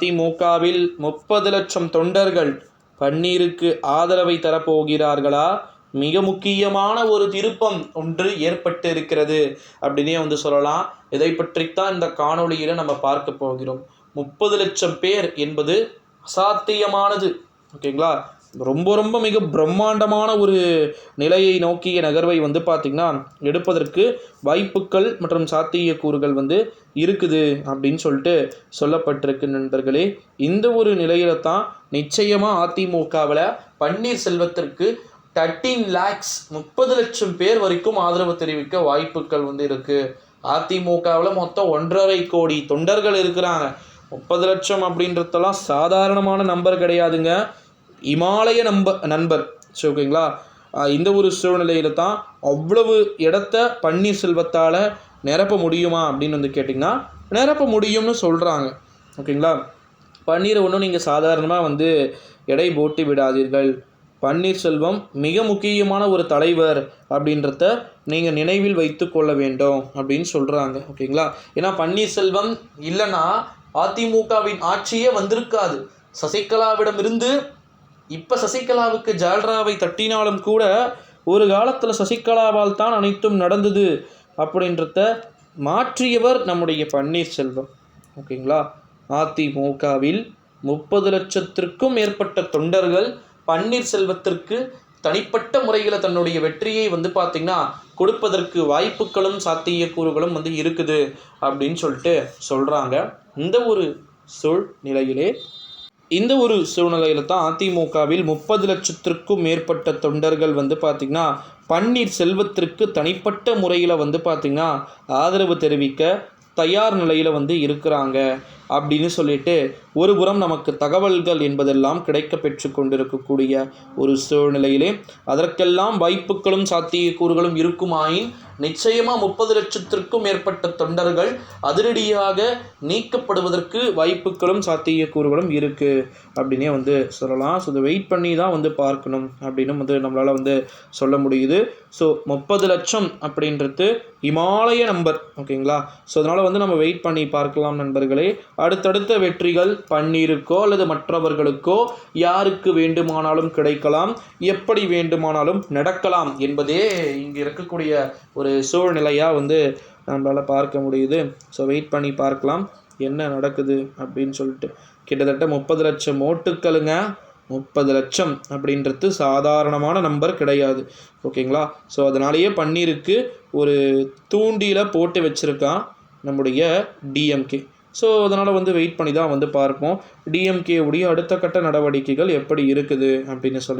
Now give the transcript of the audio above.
அதிமுகவில் முப்பது லட்சம் தொண்டர்கள் பன்னீருக்கு ஆதரவை தரப்போகிறார்களா? மிக முக்கியமான ஒரு திருப்பம் ஒன்று ஏற்பட்டு இருக்கிறது அப்படின்னே வந்து சொல்லலாம். இதை பற்றித்தான் இந்த காணொளியில் நம்ம பார்க்க போகிறோம். முப்பது லட்சம் பேர் என்பது அசாத்தியமானது. ஓகேங்களா? ரொம்ப ரொம்ப மிக பிரம்மாண்டமான ஒரு நிலையை நோக்கிய நகர்வை வந்து பார்த்திங்கன்னா எடுப்பதற்கு வாய்ப்புகள் மற்றும் சாத்தியக்கூறுகள் வந்து இருக்குது அப்படின்னு சொல்லிட்டு சொல்லப்பட்டிருக்கு நண்பர்களே. இந்த ஒரு நிலையில தான் நிச்சயமாக அதிமுகவில் பன்னீர்செல்வத்திற்கு தேர்ட்டீன் லேக்ஸ் முப்பது லட்சம் பேர் வரைக்கும் ஆதரவு தெரிவிக்க வாய்ப்புகள் வந்து இருக்குது அதிமுகவில் மொத்தம் ஒன்றரை கோடி தொண்டர்கள் இருக்கிறாங்க. முப்பது லட்சம் அப்படின்றதெல்லாம் சாதாரணமான நம்பர் கிடையாதுங்க. இமாலய நம்ப நண்பர். சரி ஓகேங்களா? இந்த ஒரு சூழ்நிலையில் தான் அவ்வளவு இடத்த பன்னீர்செல்வத்தால் நிரப்ப முடியுமா அப்படின்னு வந்து கேட்டிங்கன்னா நிரப்ப முடியும்னு சொல்கிறாங்க ஓகேங்களா? பன்னீரை ஒன்றும் நீங்கள் சாதாரணமாக வந்து எடை போட்டு விடாதீர்கள். பன்னீர்செல்வம் மிக முக்கியமான ஒரு தலைவர் அப்படின்றத நீங்கள் நினைவில் வைத்து கொள்ள வேண்டும் அப்படின்னு சொல்கிறாங்க ஓகேங்களா? ஏன்னா பன்னீர்செல்வம் இல்லைன்னா அதிமுகவின் ஆட்சியே வந்திருக்காது. சசிகலாவிடமிருந்து இப்போ சசிகலாவுக்கு ஜால்ராவை தட்டினாலும் கூட ஒரு காலத்தில் சசிகலாவால் தான் அனைத்தும் நடந்தது அப்படின்றத மாற்றியவர் நம்முடைய பன்னீர்செல்வம். ஓகேங்களா? அதிமுகவில் முப்பது லட்சத்திற்கும் மேற்பட்ட தொண்டர்கள் பன்னீர்செல்வத்திற்கு தனிப்பட்ட முறையில் தன்னுடைய வெற்றியை வந்து பார்த்திங்கன்னா கொடுப்பதற்கு வாய்ப்புகளும் சாத்தியக்கூறுகளும் வந்து இருக்குது அப்படின்னு சொல்லிட்டு சொல்கிறாங்க இந்த ஒரு சூழ்நிலையிலே இந்த ஒரு சூழ்நிலையில் தான் அதிமுகவில் முப்பது லட்சத்திற்கும் மேற்பட்ட தொண்டர்கள் வந்து பார்த்திங்கன்னா பன்னீர் செல்வத்திற்கு தனிப்பட்ட முறையில் வந்து பார்த்திங்கன்னா ஆதரவு தெரிவிக்க தயார் நிலையில் வந்து இருக்கிறாங்க. அப்படின்னு சொல்லிட்டு ஒரு புறம் நமக்கு தகவல்கள் என்பதெல்லாம் கிடைக்க பெற்று கொண்டிருக்கக்கூடிய ஒரு சூழ்நிலையிலே அதற்கெல்லாம் வாய்ப்புகளும் சாத்தியக்கூறுகளும் இருக்குமாயின் நிச்சயமாக முப்பது லட்சத்திற்கும் மேற்பட்ட தொண்டர்கள் அதிரடியாக நீக்கப்படுவதற்கு வாய்ப்புகளும் சாத்தியக்கூறுகளும் இருக்குது அப்படின்னே வந்து சொல்லலாம். ஸோ இதை வெயிட் பண்ணி தான் வந்து பார்க்கணும் அப்படின்னு வந்து நம்மளால் வந்து சொல்ல முடியுது. ஸோ முப்பது லட்சம் அப்படின்றது இமாலய நம்பர் ஓகேங்களா ஸோ அதனால் வந்து நம்ம வெயிட் பண்ணி பார்க்கலாம் நண்பர்களே. அடுத்தடுத்த வெற்றிகள் பன்னீருக்கோ அல்லது மற்றவர்களுக்கோ யாருக்கு வேண்டுமானாலும் கிடைக்கலாம் எப்படி வேண்டுமானாலும் நடக்கலாம் என்பதே இங்கே இருக்கக்கூடிய ஒரு சூழ்நிலையாக வந்து நம்மளால் பார்க்க முடியுது. ஸோ வெயிட் பண்ணி பார்க்கலாம் என்ன நடக்குது அப்படின்னு சொல்லிட்டு. கிட்டத்தட்ட முப்பது லட்சம் ஓட்டுக்களுங்க. முப்பது லட்சம் அப்படின்றது சாதாரணமான நம்பர் கிடையாது. ஓகேங்களா ஸோ அதனாலேயே பன்னீருக்கு ஒரு தூண்டியில் போட்டு வச்சுருக்கான் நம்முடைய டிஎம்கே ஸோ அதனால் வந்து வெயிட் பண்ணி தான் வந்து பார்ப்போம். டிஎம்கேவுடைய அடுத்த கட்ட நடவடிக்கைகள் எப்படி இருக்குது அப்படின்னு சொல்லி